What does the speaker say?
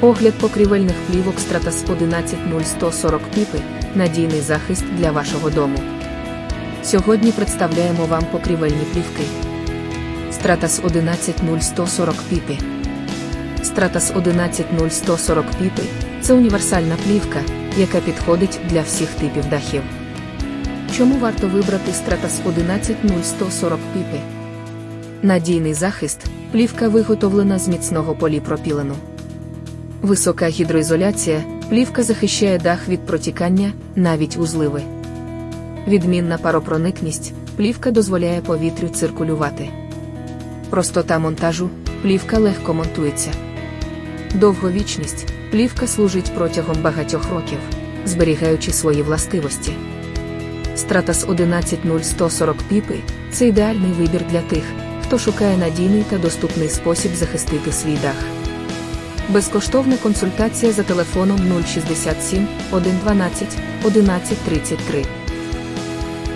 Огляд покрівельних плівок Stratas 11040 піпи надійний захист для вашого дому. Сьогодні представляємо вам покрівельні плівки. Stratas 11040 піпі. Stratas 11040 піпи це універсальна плівка, яка підходить для всіх типів дахів. Чому варто вибрати Stratas 11040 піпи? Надійний захист плівка виготовлена з міцного поліпропілену. Висока гідроізоляція, плівка захищає дах від протікання, навіть у зливи. Відмінна паропроникність, плівка дозволяє повітрю циркулювати. Простота монтажу, плівка легко монтується. Довговічність, плівка служить протягом багатьох років, зберігаючи свої властивості. Stratas 11040 піпи це ідеальний вибір для тих, хто шукає надійний та доступний спосіб захистити свій дах. Безкоштовна консультація за телефоном 067 112 1133.